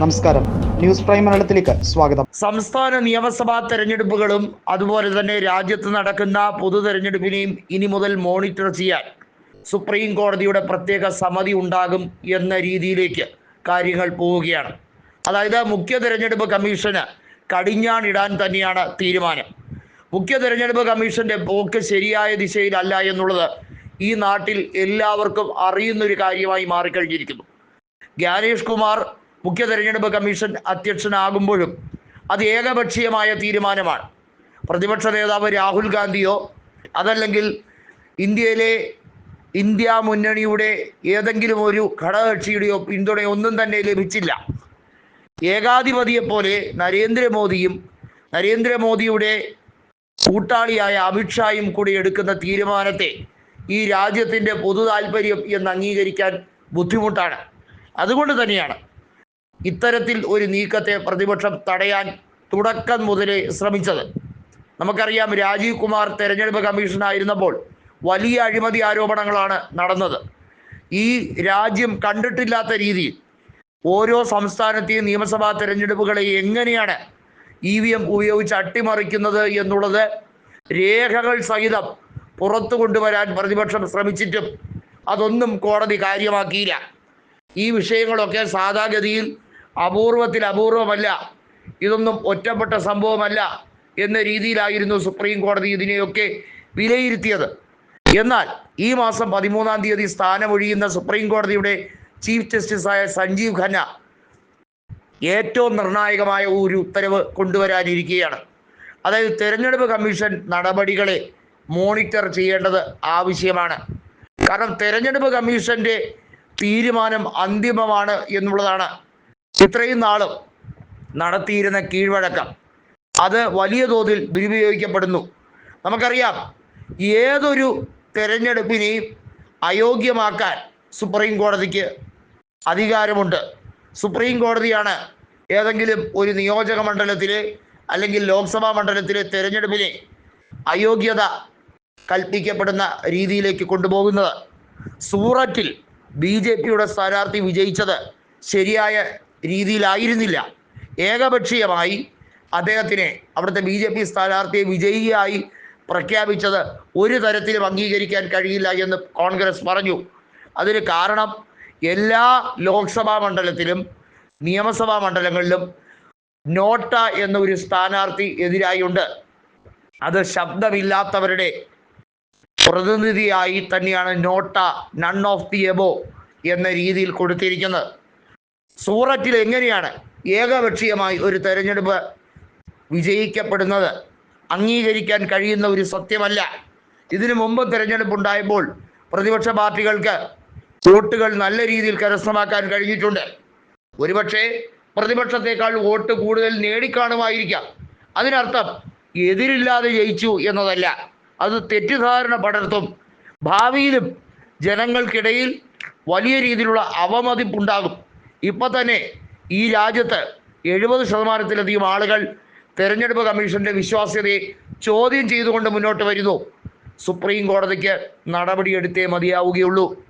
നമസ്കാരം. News prime മലയാളത്തിലേക്ക് സ്വാഗതം. സംസ്ഥാന നിയമസഭാ തെരഞ്ഞെടുപ്പുകളും അതുപോലെ തന്നെ രാജ്യത്ത് നടക്കുന്ന പൊതു തെരഞ്ഞെടുപ്പിനെയും ഇനി മുതൽ മോണിറ്റർ ചെയ്യാൻ സുപ്രീം കോടതിയുടെ പ്രത്യേക സമിതി ഉണ്ടാകും എന്ന രീതിയിലേക്ക് കാര്യങ്ങൾ പോവുകയാണ്. അതായത് മുഖ്യ തെരഞ്ഞെടുപ്പ് കമ്മീഷന് കടിഞ്ഞാണിടാൻ തന്നെയാണ് തീരുമാനം. മുഖ്യ തെരഞ്ഞെടുപ്പ് കമ്മീഷന്റെ പോക്ക് ശരിയായ ദിശയിലല്ല എന്നുള്ളത് ഈ നാട്ടിൽ എല്ലാവർക്കും അറിയുന്നൊരു കാര്യമായി മാറിക്കഴിഞ്ഞിരിക്കുന്നു. ജ്ഞാനേഷ് കുമാർ മുഖ്യ തെരഞ്ഞെടുപ്പ് കമ്മീഷൻ അധ്യക്ഷനാകുമ്പോഴും അത് ഏകപക്ഷീയമായ തീരുമാനമാണ്. പ്രതിപക്ഷ നേതാവ് രാഹുൽ ഗാന്ധിയോ അതല്ലെങ്കിൽ ഇന്ത്യയിലെ ഇന്ത്യ മുന്നണിയുടെ ഏതെങ്കിലും ഒരു ഘടകകക്ഷിയുടെയോ പിന്തുണയോ ഒന്നും തന്നെ ലഭിച്ചില്ല. ഏകാധിപതിയെപ്പോലെ നരേന്ദ്രമോദിയും നരേന്ദ്രമോദിയുടെ കൂട്ടാളിയായ അമിത്ഷായും കൂടി എടുക്കുന്ന തീരുമാനത്തെ ഈ രാജ്യത്തിന്റെ പൊതു താല്പര്യം എന്ന് അംഗീകരിക്കാൻ ബുദ്ധിമുട്ടാണ്. അതുകൊണ്ട് തന്നെയാണ് ഇത്തരത്തിൽ ഒരു നീക്കത്തെ പ്രതിപക്ഷം തടയാൻ തുടക്കം മുതലേ ശ്രമിച്ചത്. നമുക്കറിയാം രാജീവ് കുമാർ തെരഞ്ഞെടുപ്പ് കമ്മീഷനായിരുന്നപ്പോൾ വലിയ അഴിമതി ആരോപണങ്ങളാണ് നടന്നത്. ഈ രാജ്യം കണ്ടിട്ടില്ലാത്ത രീതിയിൽ ഓരോ സംസ്ഥാനത്തെയും നിയമസഭാ തെരഞ്ഞെടുപ്പുകളെ എങ്ങനെയാണ് ഇ വി എം ഉപയോഗിച്ച് അട്ടിമറിക്കുന്നത് എന്നുള്ളത് രേഖകൾ സഹിതം പുറത്തു കൊണ്ടുവരാൻ പ്രതിപക്ഷം ശ്രമിച്ചിട്ടും അതൊന്നും കോടതി കാര്യമാക്കിയില്ല. ഈ വിഷയങ്ങളൊക്കെ സാധാഗതിയിൽ അപൂർവത്തിൽ അപൂർവമല്ല. ഇതൊന്നും ഒറ്റപ്പെട്ട സംഭവമല്ല എന്ന രീതിയിലായിരുന്നു സുപ്രീം കോടതി ഇതിനെയൊക്കെ വിലയിരുത്തിയത്. എന്നാൽ ഈ മാസം പതിമൂന്നാം തീയതി സ്ഥാനമൊഴിയുന്ന സുപ്രീം കോടതിയുടെ ചീഫ് ജസ്റ്റിസായ സഞ്ജീവ് ഖന്ന ഏറ്റവും നിർണായകമായ ഒരു ഉത്തരവ് കൊണ്ടുവരാനിരിക്കുകയാണ്. അതായത് തെരഞ്ഞെടുപ്പ് കമ്മീഷൻ നടപടികളെ മോണിറ്റർ ചെയ്യേണ്ടത് ആവശ്യമാണ്. കാരണം തെരഞ്ഞെടുപ്പ് കമ്മീഷന്റെ തീരുമാനം അന്തിമമാണ് എന്നുള്ളതാണ് ഇത്രയും നാളും നടത്തിയിരുന്ന കീഴ്വഴക്കം അത് വലിയ തോതിൽ ദുരുപയോഗിക്കപ്പെടുന്നു. നമുക്കറിയാം ഏതൊരു തെരഞ്ഞെടുപ്പിനെയും അയോഗ്യമാക്കാൻ സുപ്രീം കോടതിക്ക് അധികാരമുണ്ട്. സുപ്രീം കോടതിയാണ് ഏതെങ്കിലും ഒരു നിയോജക മണ്ഡലത്തിലെ അല്ലെങ്കിൽ ലോക്സഭാ മണ്ഡലത്തിലെ തെരഞ്ഞെടുപ്പിനെ അയോഗ്യത കൽപ്പിക്കപ്പെടുന്ന രീതിയിലേക്ക് കൊണ്ടുപോകുന്നത്. സൂററ്റിൽ ബി ജെ പിയുടെ സ്ഥാനാർത്ഥി വിജയിച്ചത് ശരിയായ രീതിയിലായിരുന്നില്ല. ഏകപക്ഷീയമായി അദ്ദേഹത്തിനെ അവിടുത്തെ ബി ജെ പി സ്ഥാനാർത്ഥിയെ വിജയിയായി പ്രഖ്യാപിച്ചത് ഒരു തരത്തിലും അംഗീകരിക്കാൻ കഴിയില്ല എന്ന് കോൺഗ്രസ് പറഞ്ഞു. അതിന് കാരണം എല്ലാ ലോക്സഭാ മണ്ഡലത്തിലും നിയമസഭാ മണ്ഡലങ്ങളിലും നോട്ട എന്നൊരു സ്ഥാനാർത്ഥി എതിരായുണ്ട്. അത് ശബ്ദമില്ലാത്തവരുടെ പ്രതിനിധിയായി തന്നെയാണ് NOTA none of the above എന്ന രീതിയിൽ കൊടുത്തിരിക്കുന്നത്. സൂററ്റിൽ എങ്ങനെയാണ് ഏകപക്ഷീയമായി ഒരു തെരഞ്ഞെടുപ്പ് വിജയിക്കപ്പെടുന്നത്? അംഗീകരിക്കാൻ കഴിയുന്ന ഒരു സത്യമല്ല. ഇതിനു മുമ്പ് തെരഞ്ഞെടുപ്പ് ഉണ്ടായപ്പോൾ പ്രതിപക്ഷ പാർട്ടികൾക്ക് വോട്ടുകൾ നല്ല രീതിയിൽ കരസ്ഥമാക്കാൻ കഴിഞ്ഞിട്ടുണ്ട്. ഒരുപക്ഷെ പ്രതിപക്ഷത്തെക്കാൾ വോട്ട് കൂടുതൽ നേടിക്കാണുമായിരിക്കാം. അതിനർത്ഥം എതിരില്ലാതെ ജയിച്ചു എന്നതല്ല. അത് തെറ്റിദ്ധാരണ പടർത്തും. ഭാവിയിലും ജനങ്ങൾക്കിടയിൽ വലിയ രീതിയിലുള്ള അവമതിപ്പുണ്ടാകും. ഇപ്പം തന്നെ ഈ രാജ്യത്ത് എഴുപത് ശതമാനത്തിലധികം ആളുകൾ തെരഞ്ഞെടുപ്പ് കമ്മീഷന്റെ വിശ്വാസ്യതയെ ചോദ്യം ചെയ്തുകൊണ്ട് മുന്നോട്ട് വരുന്നു. സുപ്രീം കോടതിക്ക് നടപടിയെടുത്തേ മതിയാവുകയുള്ളൂ.